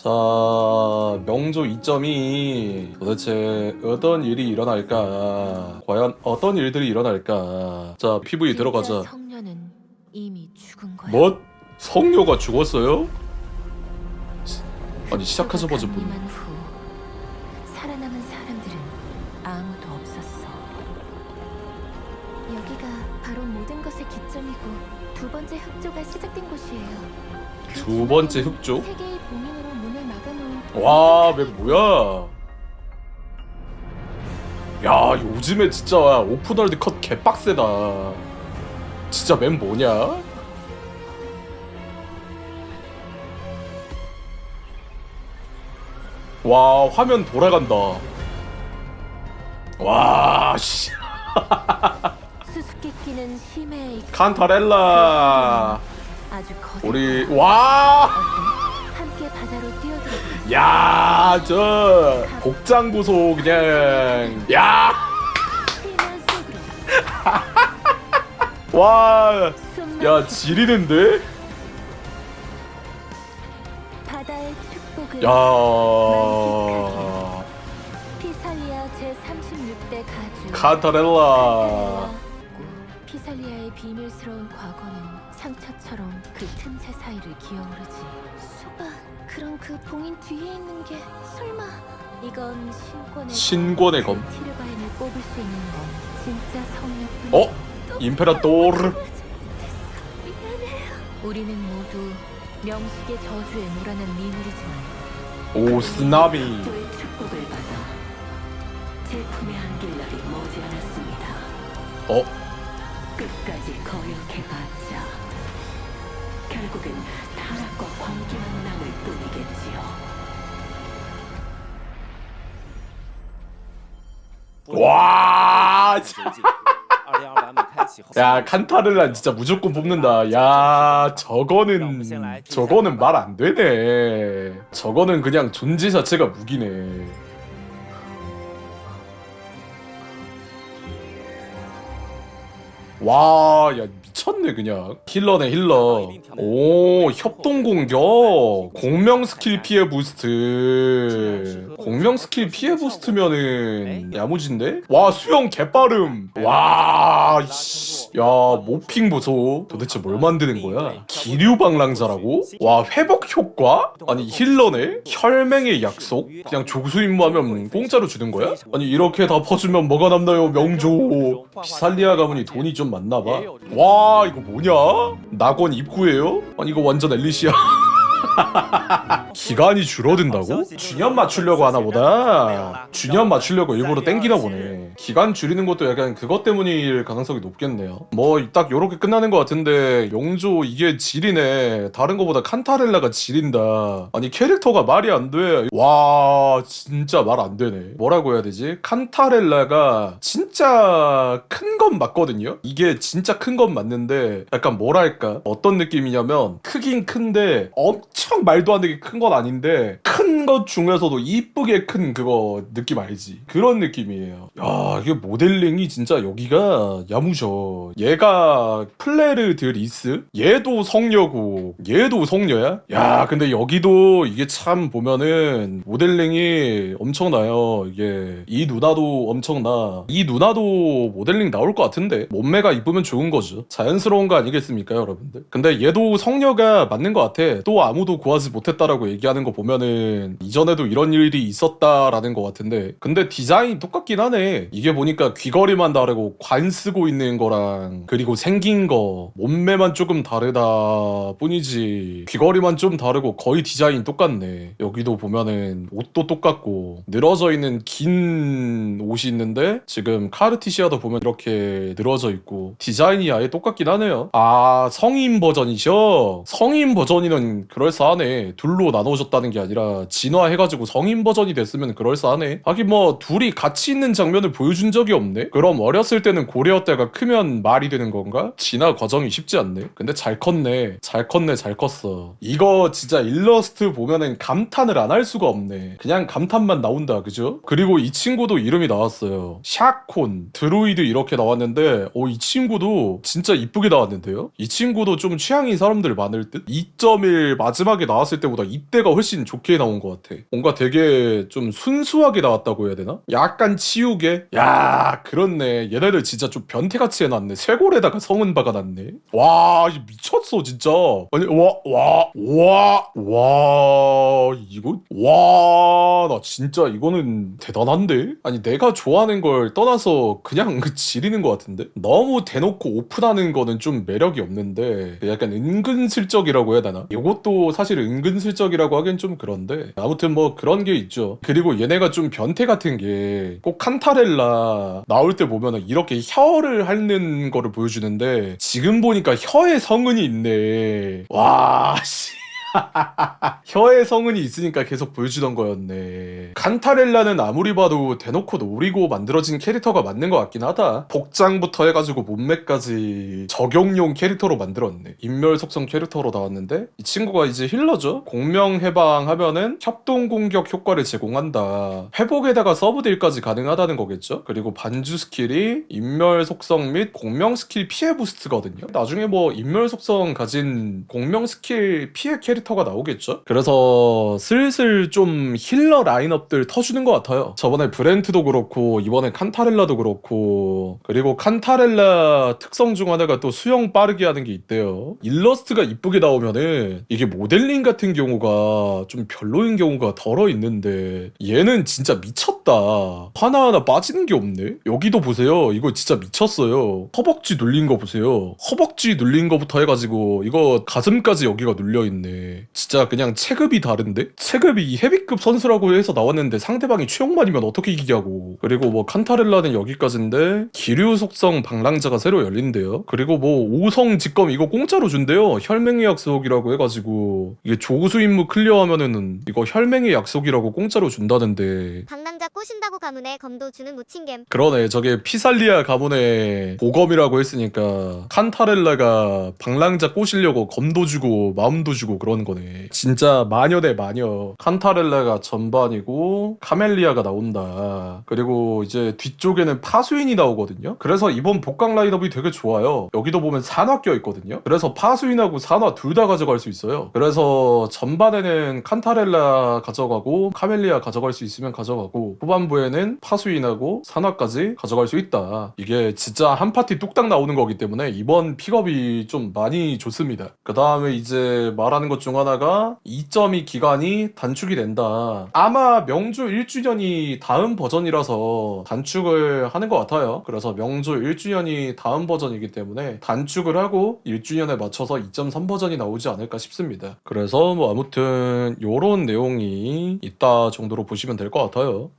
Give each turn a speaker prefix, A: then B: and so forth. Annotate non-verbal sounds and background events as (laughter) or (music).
A: 자, 명조 2점이 도대체 어떤 일이 일어날까? 과연 어떤 일들이 일어날까? 자, PV 들어가자.
B: 성녀는 이미 죽은 거야.
A: 뭐? 성녀가 죽었어요? 아니 시작하자마자 뭐
B: 강림한 후 살아남은 사람들은 아무도 없었어. 여기가 바로 모든 것의 기점이고 두 번째 흑조가 시작된 곳이에요. 그
A: 두 번째 흑조?
B: 세 개의 봉인으로 문을 막아놓은
A: 와, 맵 뭐야? 야, 요즘에 진짜 오픈월드 컷 개빡세다. 진짜 맵 뭐냐? 와, 화면 돌아간다. 와, 씨. (laughs)
B: 수수께끼는 심해에
A: 칸타렐라.
B: 아주 거대.
A: 우리 와!
B: 함께 바다로 뛰어들었다.
A: 야, 저 복장 보소 그냥. 야!
B: 피난 속으로
A: 와!
B: 숨
A: 야, 지리는데?
B: 바다의 축복을
A: 야.
B: 피살리아 제 36대 가주
A: 카타렐라.
B: 사이를 기어오르지 소바 그럼 그 봉인 뒤에 있는 게 설마 이건 신권의
A: 신권의 검.
B: 그 티르바인을 뽑을 수 있는 건 진짜 성녀뿐
A: 어? 임페라토르.
B: 우리는 모두 명식의 저주에 몰아난 미물이지만
A: 오.
C: 저의 축복을 받아 제품의 한길날이 머지않았습니다.
A: 어?
C: 끝까지 거역해봤자 결국은 타락과 광기만 남을 뿐이겠지요.
A: 와, 야 칸타르란 진짜 무조건 뽑는다. 야 저거는 저거는 말 안 되네. 저거는 그냥 존재 자체가 무기네. 와, 야 미쳤네 그냥. 힐러네 힐러. 오, 협동 공격. 공명 스킬 피해 부스트. 공명 스킬 피해 부스트면은 야무진데? 와, 수영 개빠름. 와, 씨. 야, 모핑 보소. 도대체 뭘 만드는 거야? 기류방랑자라고? 와, 회복 효과? 아니 힐러네? 혈맹의 약속? 그냥 조수 임무하면 공짜로 주는 거야? 아니 이렇게 다 퍼주면 뭐가 남나요 명조 비살리아 가문이 돈이 좀 많나봐 와 이거 뭐냐? 낙원 입구예요? 아니 이거 완전 엘리시아 (laughs) 기간이 줄어든다고? 주년 맞추려고 하나 보다. 주년 맞추려고 일부러 땡기나 보네. 기간 줄이는 것도 약간 그것 때문일 가능성이 높겠네요. 뭐 딱 요렇게 끝나는 것 같은데 용조 이게 질이네. 다른 거보다 칸타렐라가 질인다. 아니 캐릭터가 말이 안 돼 와 진짜 말 안 되네. 뭐라고 해야 되지? 칸타렐라가 진짜 큰 건 맞거든요? 이게 진짜 큰 건 맞는데 약간 뭐랄까? 어떤 느낌이냐면 크긴 큰데 엄청 말도 안 되게 큰건 아닌데 큰 것 중에서도 이쁘게 큰 그거 느낌 알지? 그런 느낌이에요. 야 이게 모델링이 진짜 여기가 야무져. 얘가 플레르 드리스? 얘도 성녀고 얘도 성녀야? 야 근데 여기도 이게 참 보면은 모델링이 엄청나요 이게. 이 누나도 엄청나. 이 누나도 모델링 나올 것 같은데? 몸매가 이쁘면 좋은 거죠. 자연스러운 거 아니겠습니까 여러분들? 근데 얘도 성녀가 맞는 것 같아. 또 아무도 구하지 못했다라고 얘기하는 거 보면은 이전에도 이런 일이 있었다라는 것 같은데 근데 디자인이 똑같긴 하네. 이게 보니까 귀걸이만 다르고 관 쓰고 있는 거랑 그리고 생긴 거 몸매만 조금 다르다 뿐이지 귀걸이만 좀 다르고 거의 디자인 똑같네. 여기도 보면은 옷도 똑같고 늘어져 있는 긴 옷이 있는데 지금 카르티시아도 보면 이렇게 늘어져 있고 디자인이 아예 똑같긴 하네요. 아 성인 버전이셔 성인 버전이는 그럴싸하네. 둘로 나눠졌다는 게 아니라 진화해가지고 성인 버전이 됐으면 그럴싸하네 하긴 뭐 둘이 같이 있는 장면을 보여준 적이 없네 그럼 어렸을 때는 고려였다가 크면 말이 되는 건가? 진화 과정이 쉽지 않네 근데 잘 컸네 잘 컸네 잘 컸어 이거 진짜 일러스트 보면은 감탄을 안 할 수가 없네 그냥 감탄만 나온다 그죠? 그리고 이 친구도 이름이 나왔어요 샤콘 드로이드 이렇게 나왔는데 어, 이 친구도 진짜 이쁘게 나왔는데요? 이 친구도 좀 취향인 사람들 많을 듯? 2.1 마지막에 나왔을 때보다 이때 때가 훨씬 좋게 나온 것 같아. 뭔가 되게 좀 순수하게 나왔다고 해야 되나? 약간 치우게? 야, 그렇네. 얘네들 진짜 좀 변태같이 해놨네. 쇄골에다가 성은 박아놨네. 와, 이 미쳤어, 진짜. 아니, 와, 와, 와, 와, 이거, 와, 나 진짜 이거는 대단한데? 아니, 내가 좋아하는 걸 떠나서 그냥 (laughs) 지리는 것 같은데? 너무 대놓고 오픈하는 거는 좀 매력이 없는데, 약간 은근슬쩍이라고 해야 되나? 이것도 사실 은근슬쩍이라고 하긴 좀 그런데, 아무튼 뭐 그런 게 있죠. 그리고 얘네가 좀 변태 같은 게, 꼭 칸타렐라 나올 때 보면은 이렇게 혀를 핥는 거를 보여주는데, 지금 보니까 혀에 성은이 있네. 와, 씨. (laughs) 혀에 성은이 있으니까 계속 보여주던 거였네. 칸타렐라는 아무리 봐도 대놓고 노리고 만들어진 캐릭터가 맞는 것 같긴 하다. 복장부터 해가지고 몸매까지 적용용 캐릭터로 만들었네. 인멸 속성 캐릭터로 나왔는데 이 친구가 이제 힐러죠. 공명 해방하면은 협동 공격 효과를 제공한다. 회복에다가 서브 딜까지 가능하다는 거겠죠. 그리고 반주 스킬이 인멸 속성 및 공명 스킬 피해 부스트거든요. 나중에 뭐 인멸 속성 가진 공명 스킬 피해 캐릭터 가 나오겠죠. 그래서 슬슬 좀 힐러 라인업들 터주는 것 같아요. 저번에 브렌트도 그렇고 이번에 칸타렐라도 그렇고 그리고 칸타렐라 특성 중 하나가 또 수영 빠르게 하는 게 있대요. 일러스트가 이쁘게 나오면은 이게 모델링 같은 경우가 좀 별로인 경우가 덜어 있는데 얘는 진짜 미쳤다. 하나하나 빠지는 게 없네. 여기도 보세요. 이거 진짜 미쳤어요. 허벅지 눌린 거 보세요. 허벅지 눌린 거부터 해가지고 이거 가슴까지 여기가 눌려 있네. 진짜 그냥 체급이 다른데? 체급이 헤비급 선수라고 해서 나왔는데 상대방이 최용만이면 어떻게 이기냐고. 그리고 뭐 칸타렐라는 여기까지인데 기류 속성 방랑자가 새로 열린대요. 그리고 뭐 오성 직검 이거 공짜로 준대요. 혈맹의 약속이라고 해가지고 이게 조수 임무 클리어하면은 이거 혈맹의 약속이라고 공짜로 준다는데
D: 방랑 자 꼬신다고 가문에 검도 주는 무친겜
A: 그러네. 저게 피살리아 가문의 보검이라고 했으니까 칸타렐라가 방랑자 꼬시려고 검도 주고 마음도 주고 그러는 거네. 진짜 마녀 대 마녀. 칸타렐라가 전반이고 카멜리아가 나온다. 그리고 이제 뒤쪽에는 파수인이 나오거든요. 그래서 이번 복강 라인업이 되게 좋아요. 여기도 보면 산화 껴 있거든요. 그래서 파수인하고 산화 둘 다 가져갈 수 있어요. 그래서 전반에는 칸타렐라 가져가고 카멜리아 가져갈 수 있으면 가져가고 후반부에는 파수인하고 산화까지 가져갈 수 있다. 이게 진짜 한 파티 뚝딱 나오는 거기 때문에 이번 픽업이 좀 많이 좋습니다. 그 다음에 이제 말하는 것 중 하나가 2.2 기간이 단축이 된다. 아마 명조 1주년이 다음 버전이라서 단축을 하는 것 같아요. 그래서 명조 1주년이 다음 버전이기 때문에 단축을 하고 1주년에 맞춰서 2.3 버전이 나오지 않을까 싶습니다. 그래서 뭐 아무튼 요런 내용이 있다 정도로 보시면 될 것 같아요.